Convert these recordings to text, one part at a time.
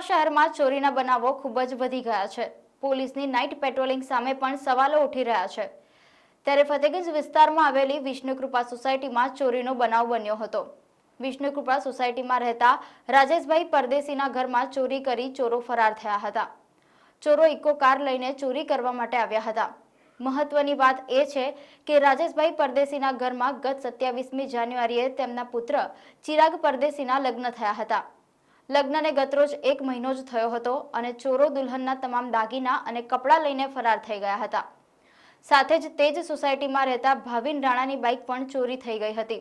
શહેરમાં ચોરીના બનાવો ખૂબ જ વધી ગયા છે. પોલીસની નાઇટ પેટ્રોલિંગ સામે પણ સવાલો ઉઠી રહ્યા છે. ત્યારે ફતેગંજ વિસ્તારમાં આવેલી વિષ્ણુકૃપા સોસાયટીમાં ચોરીનો બનાવ બન્યો હતો. વિષ્ણુકૃપા સોસાયટીમાં રહેતા રાજેશભાઈ પરદેશીના ઘરમાં ચોરી કરી ચોરો ફરાર થયા હતા. ચોરો ઇકો કાર લઈને ચોરી કરવા માટે આવ્યા હતા. મહત્વની વાત એ છે કે રાજેશભાઈ પરદેશીના ઘરમાં ગત સત્યાવીસમી જાન્યુઆરીએ તેમના પુત્ર ચિરાગ પરદેશીના લગ્ન થયા હતા. લગ્નને ગતરોજ એક મહિનો જ થયો હતો અને ચોરો દુલ્હનના તમામ દાગીના અને કપડાં લઈને ફરાર થઈ ગયા હતા. સાથે જ તે જ સોસાયટીમાં રહેતા ભાવિન રાણાની બાઇક પણ ચોરી થઈ ગઈ હતી.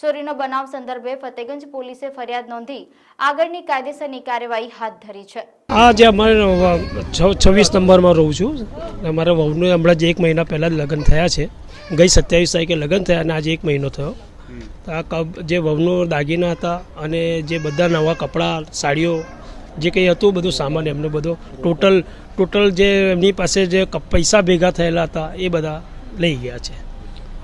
ચોરીનો બનાવ સંદર્ભે ફતેગંજ પોલીસે ફરિયાદ નોંધી આગળની કાયદેસરની કાર્યવાહી હાથ ધરી છે. આ જે અમારે છવ્વીસ નંબરમાં રહું છું. અમારા મારા વહુને હમણાં જે એક મહિના પહેલાં જ લગ્ન થયા છે. ગઈ સત્યાવીસ તારીખે લગ્ન થયા અને આજે એક મહિનો થયો. આ કબ જે વહુનો દાગીના હતા અને જે બધા નવા કપડાં સાડીઓ જે કંઈ હતું બધું સામાન એમનો બધો ટોટલ ટોટલ જે એમની પાસે જે પૈસા ભેગા થયેલા હતા એ બધા લઈ ગયા છે.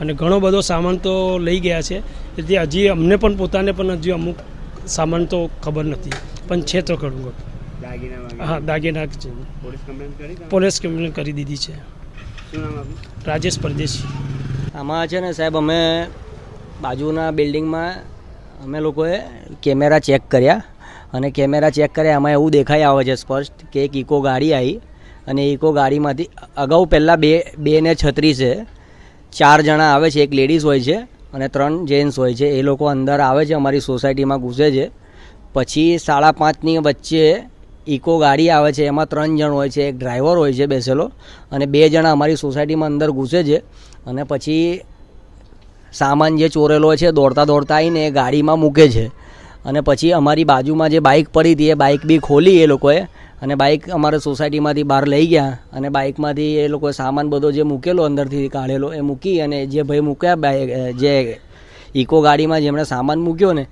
અને ઘણો બધો સામાન તો લઈ ગયા છે. એટલે હજી અમને પણ પોતાને પણ હજી અમુક સામાન તો ખબર નથી. પણ છે તો વાગીના હા દાગીના છે. પોલીસ કમ્પ્લેન કરી દીધી છે. રાજેશ પરદેશી. આમાં છે ને સાહેબ અમે બાજુના બિલ્ડિંગમાં અમે લોકોએ કેમેરા ચેક કર્યા અને કેમેરા ચેક કર્યા. એમાં એવું દેખાઈ આવે છે સ્પષ્ટ કે એક ઇકો ગાડી આવી અને ઇકો ગાડીમાંથી અગાઉ પહેલાં બે બે ને છત્રીસ ચાર જણા આવે છે, એક લેડીઝ હોય છે અને ત્રણ જેન્ટ્સ હોય છે. એ લોકો અંદર આવે છે, અમારી સોસાયટીમાં ઘૂસે છે. પછી સાડા પાંચની વચ્ચે ઇકો ગાડી આવે છે, એમાં ત્રણ જણ હોય છે, એક ડ્રાઈવર હોય છે બેસેલો અને બે જણા અમારી સોસાયટીમાં અંદર ઘૂસે છે અને પછી સામાન જે ચોરેલો છે, દોડતા દોડતા આવીને એ ગાડીમાં મૂકે છે. અને પછી અમારી બાજુમાં જે બાઇક પડી હતી, એ બાઇક બી ખોલી એ લોકોએ. અને બાઇક અમારે સોસાયટીમાંથી બહાર લઈ ગયા. અને બાઇકમાંથી એ લોકોએ સામાન બધો જે મૂકેલો અંદરથી કાઢેલો, એ મૂકી અને જે ભાઈ મૂક્યા બાઇક જે ઇકો ગાડીમાં જેમણે સામાન મૂક્યો ને,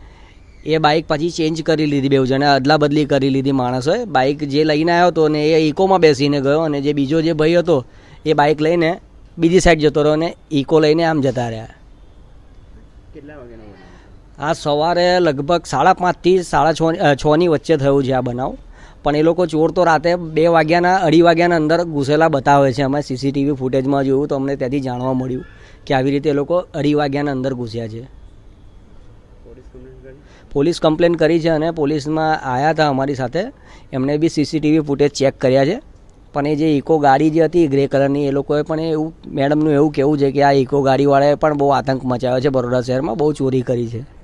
એ બાઇક પછી ચેન્જ કરી લીધી બેઉ જણે અદલા બદલી કરી લીધી માણસોએ. બાઇક જે લઈને આવ્યો હતો ને એ ઇકોમાં બેસીને ગયો અને જે બીજો જે ભાઈ હતો, એ બાઇક લઈને બીજી સાઈડ જતો રહ્યો અને ઇકો લઈને આમ જતા રહ્યા. કેટલા વાગ્યાનો આ સવારે લગભગ સાડા પાંચથી સાડા છ છની વચ્ચે થયું છે આ બનાવ. પણ એ લોકો ચોર તો રાતે બે વાગ્યાના અઢી વાગ્યાના અંદર ઘૂસેલા બતાવે છે. અમે સીસીટીવી ફૂટેજમાં જોયું તો અમને ત્યાંથી જાણવા મળ્યું કે આવી રીતે એ લોકો અઢી વાગ્યાના અંદર ઘૂસ્યા છે. પોલીસ કમ્પ્લેન કરી? પોલીસ કમ્પ્લેન કરી છે અને પોલીસમાં આવ્યા હતા અમારી સાથે. એમણે બી સીસીટીવી ફૂટેજ ચેક કર્યા છે. પણ એ જે ઇકો ગાડી જે હતી ગ્રે કલરની, એ લોકોએ પણ એવું, મેડમનું એવું કહેવું છે કે આ ઇકો ગાડીવાળાએ પણ બહુ આતંક મચાવ્યો છે બરોડા શહેરમાં, બહુ ચોરી કરી છે.